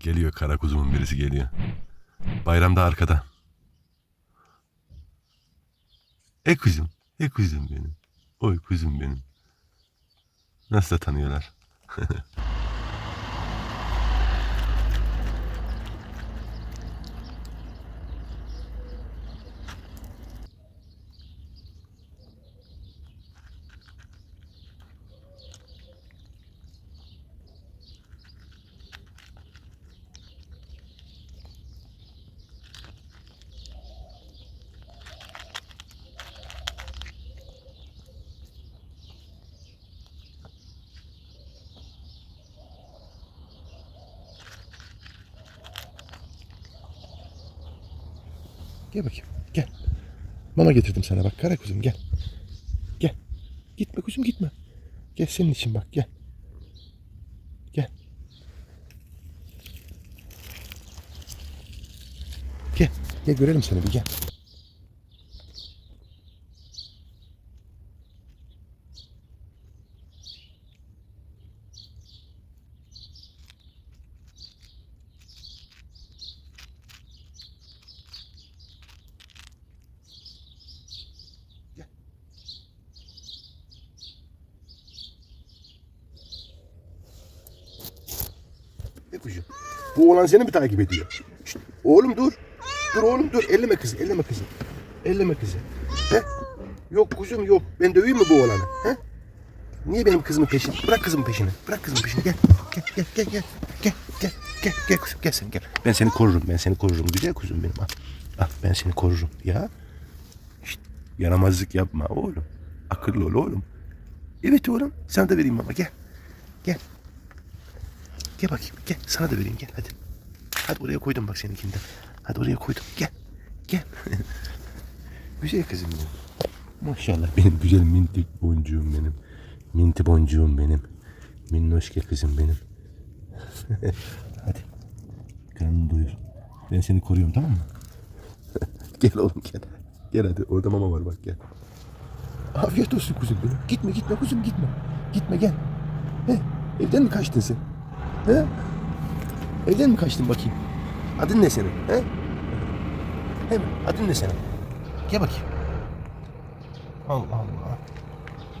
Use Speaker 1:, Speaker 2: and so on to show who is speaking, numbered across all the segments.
Speaker 1: Geliyor kara kuzumun birisi geliyor. Bayramda arkada. E kuzum, e kuzum benim. Oy kuzum benim. Nasıl da tanıyorlar. Gel bakayım. Gel. Mama getirdim sana bak kara kuzum gel. Gel. Gitme kuzum gitme. Gel senin için bak gel. Gel. Gel. Gel görelim seni bir gel. Kuzum? Bu oğlan seni mi takip ediyor? Şşt, oğlum dur. Dur oğlum dur. Elleme kızı. Elleme kızı. Elleme kızı. He? Yok kuzum yok. Ben döveyim mi bu oğlanı? He? Niye benim kızımın peşini? Bırak kızımın peşini. Bırak kızımın peşini. Gel. Gel gel gel gel. Gel gel gel gel kuzum gel sen gel. Ben seni korurum. Ben seni korurum. Güzel kuzum benim. Al. Al ben seni korurum. Ya. Şşt, yaramazlık yapma oğlum. Akıllı ol oğlum. Evet oğlum. Sana da vereyim ama gel. Gel. Gel bakayım. Gel. Sana da vereyim. Gel hadi. Hadi oraya koydum bak seninkinden. Hadi oraya koydum. Gel. Gel. güzel kızım benim. Maşallah benim güzel minti boncuğum benim. Minti boncuğum benim. Minnoşke kızım benim. hadi. Karnını doyur. Ben seni koruyorum tamam mı? gel oğlum gel. Gel hadi. Orada mama var bak gel. Afiyet olsun kuzum benim. Gitme gitme kuzum gitme. Gitme gel. He, evden mi kaçtın sen? He? Evden mi kaçtın bakayım? Adın ne senin? He? He mi? Adın ne senin? Gel bakayım. Allah Allah.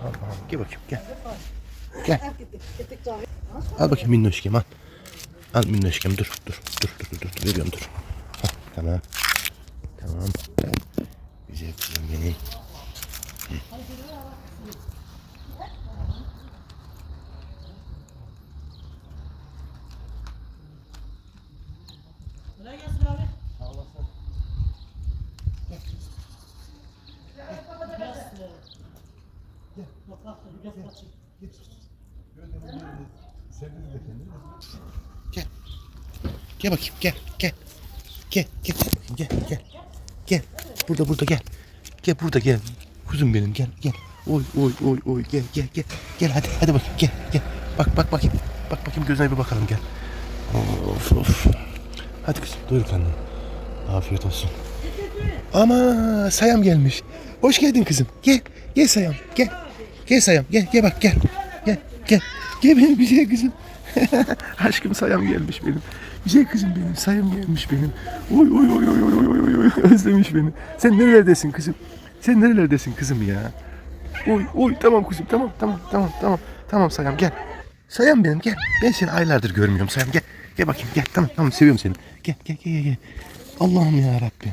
Speaker 1: Allah Allah. Gel bakayım gel. Gel. Al bakayım minnoşkem al. Al minnoşkem dur dur dur dur dur dur veriyorum dur. Hah, tamam. Tamam. Güzel kızım benim.
Speaker 2: Kolay gelsin abi.
Speaker 1: Gel. Gel bakayım gel gel. Gel gel gel gel. Gel. Burada burada gel. Gel burada gel. Kuzum benim gel gel. Oy oy oy oy gel gel gel. Gel hadi hadi bakayım gel gel. Bak bak bakayım. Bak bakayım gözüne bir bakalım gel. Of of. Hadi kızım doyur karnını. Afiyet olsun. Ama Sayam gelmiş. Hoş geldin kızım. Gel. Gel Sayam. Gel. Gel Sayam. Gel gel bak gel. Gel gel. Gel benim güzel kızım. Aşkım Sayam gelmiş benim. Güzel kızım benim. Sayam gelmiş benim. Oy oy oy oy oy oy oy oy. Özlemiş beni. Sen nerelerdesin kızım? Sen nerelerdesin kızım ya? Oy oy tamam kızım tamam tamam tamam tamam. Tamam Sayam gel. Sayam benim gel. Ben seni aylardır görmüyorum Sayam gel. Gel bakayım gel tamam tamam seviyorum seni. Gel gel gel gel. Allah'ım ya Rabbim.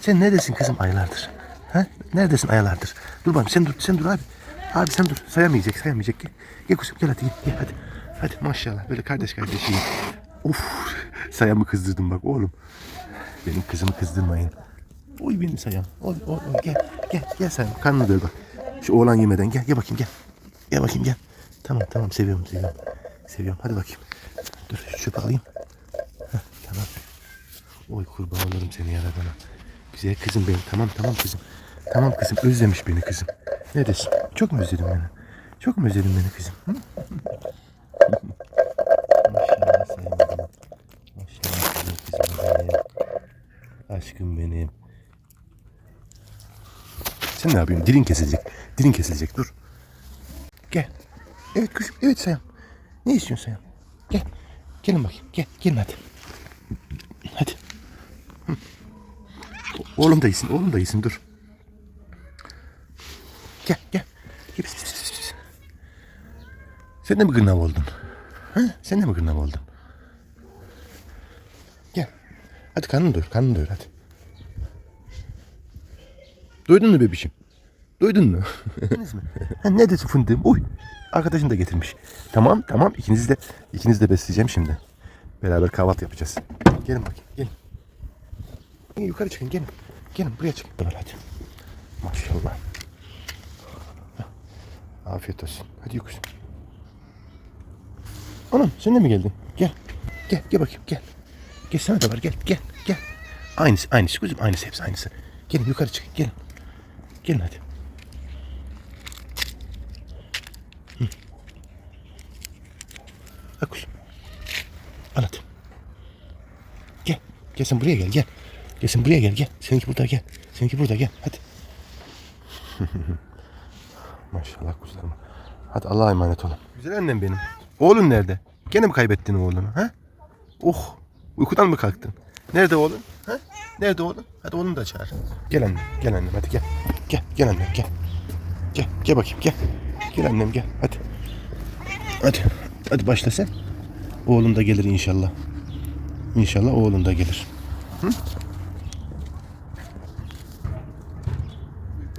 Speaker 1: Sen neredesin kızım aylardır? Ha? Neredesin aylardır? Dur bakayım sen dur sen dur abi. Abi sen dur sayamayacak sayamayacak. Gel, gel kuzum gel hadi gel, gel hadi. Hadi maşallah böyle kardeş kardeşiyim. Of sayamı kızdırdım bak oğlum. Benim kızımı kızdırmayın. Oy benim sayam. Oy oy oy gel gel gel sayam. Karnını doyur bak. Şu oğlan yemeden gel gel bakayım gel. Gel bakayım gel. Tamam tamam seviyorum seviyorum. Seviyorum hadi bakayım. Dur şu çöpü alayım. Heh, tamam. Oy kurban olurum seni yaradana. Güzel kızım benim. Tamam tamam kızım. Tamam kızım özlemiş beni kızım. Ne desin? Çok mu özledin beni? Çok mu özledin beni kızım? Hı? Aşkım benim. Sen ne yapıyorsun? Dilin kesilecek. Dilin kesilecek. Dur. Gel. Evet kızım. Evet Sayam. Ne istiyorsun Sayam? Gel. Gelin bakayım. Gel. Gelin hadi. Hı. Oğlum da iyisin, oğlum da iyisin dur. Gel gel. Gel. Sen de mi gırnav oldun? Ha? Sen de mi gırnav oldun? Gel. Hadi karnını doyur, karnını doyur hadi. Duydun mu bebişim? Duydun mu? ne dedi fındığım? Uy. Arkadaşım da getirmiş. Tamam tamam ikiniz de ikiniz de besleyeceğim şimdi. Beraber kahvaltı yapacağız. Gelin bakayım gelin. Yukarı çıkın gelin. Gelin buraya çıkın. Böyle hadi. Maşallah. Afiyet olsun. Hadi yukarı. Anam sen de mi geldin? Gel. Gel gel bakayım gel. Gel sana da var gel gel gel. Aynısı aynısı kuzum aynısı hepsi aynısı. Gelin yukarı çıkın gelin. Gelin hadi. Al kuzum. Hadi. Gel. Gel sen buraya gel gel. Gel sen buraya gel gel. Seninki burada gel. Seninki burada gel. Hadi. Maşallah kuzularım. Hadi Allah'a emanet olun. Güzel annem benim. Oğlun nerede? Gene mi kaybettin oğlunu? Ha? Oh. Uykudan mı kalktın? Nerede oğlun? Ha? Nerede oğlun? Hadi oğlunu da çağır. Gel annem. Gel annem hadi gel. Gel. Gel annem gel. Gel. Gel bakayım gel. Gel annem gel. Hadi. Hadi. Hadi başla sen. Oğlum da gelir inşallah. İnşallah oğlum da gelir. Hı?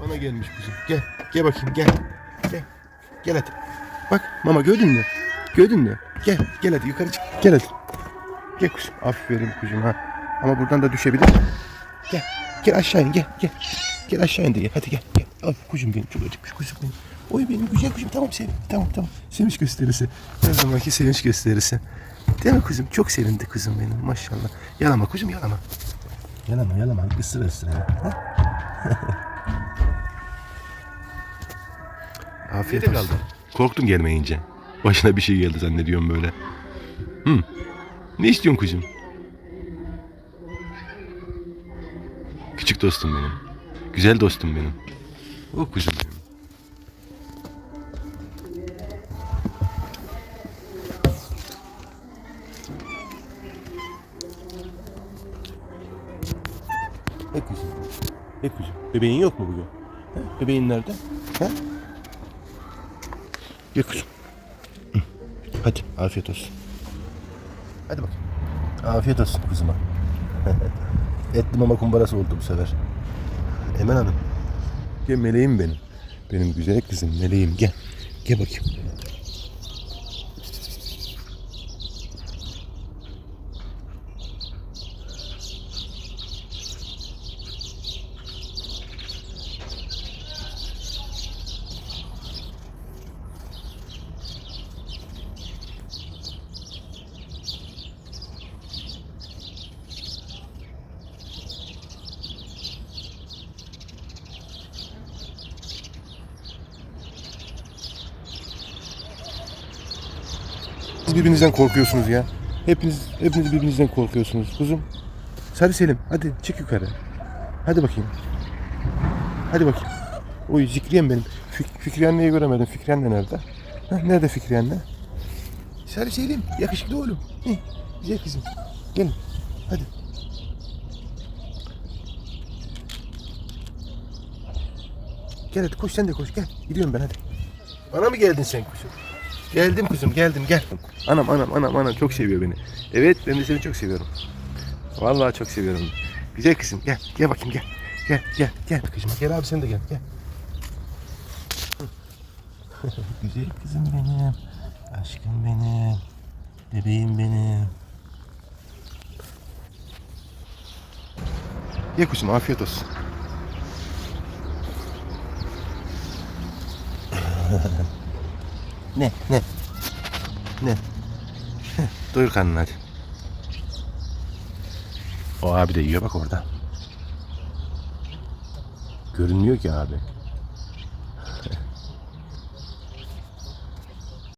Speaker 1: Bana gelmiş kuzum. Gel. Gel bakayım gel. Gel. Gel hadi. Bak mama gördün mü? Gördün mü? Gel. Gel hadi yukarı çık. Gel hadi. Gel kuzum. Aferin kuzum ha. Ama buradan da düşebilir. Gel. Gel aşağı in gel. Gel. Gel aşağı in de gel. Hadi gel. Gel. Ay kuzum benim. Çok acıkmış kuzum benim. Oy benim güzel kuzum. Tamam sev. Tamam tamam. Sevinç gösterisi. Her zamanki sevinç gösterisi. Değil mi kuzum? Çok sevindi kuzum benim. Maşallah. Yalama kuzum yalama. Yalama yalama. Isıra ısıra. Ha? Afiyet olsun. Korktum gelmeyince. Başına bir şey geldi zannediyorum böyle. Hı. Ne istiyorsun kuzum? Küçük dostum benim. Güzel dostum benim. O kuzum Ne? Bebeğin yok mu bugün? Ha? Bebeğin nerede? Ha? Gel kuzum. Hadi afiyet olsun. Hadi bakayım. Afiyet olsun kuzuma. Etli mama kumbarası oldu bu sefer. Emel Hanım. Gel meleğim benim. Benim güzel kızım meleğim gel. Gel bakayım. Birbirinizden korkuyorsunuz ya. Hepiniz hepiniz birbirinizden korkuyorsunuz kuzum. Sarı Selim hadi çık yukarı. Hadi bakayım. Hadi bakayım. Oy Zikriyem benim. Fik Fikri göremedim. Fikri anne nerede? Heh, nerede Fikri anne? Sarı Selim yakışıklı oğlum. Heh, güzel kızım. Gelin. Hadi. Gel hadi koş sen de koş gel. Gidiyorum ben hadi. Bana mı geldin sen kuzum? Geldim kuzum geldim gel. Anam anam anam anam çok seviyor beni. Evet ben de seni çok seviyorum. Vallahi çok seviyorum. Güzel kızım gel gel bakayım gel. Gel gel gel kızım gel abi sen de gel gel. Güzel kızım benim. Aşkım benim. Bebeğim benim. Ye kuzum afiyet olsun. Ne? Ne? Ne? Doyur karnını hadi. O abi de yiyor bak orada. Görünmüyor ki abi.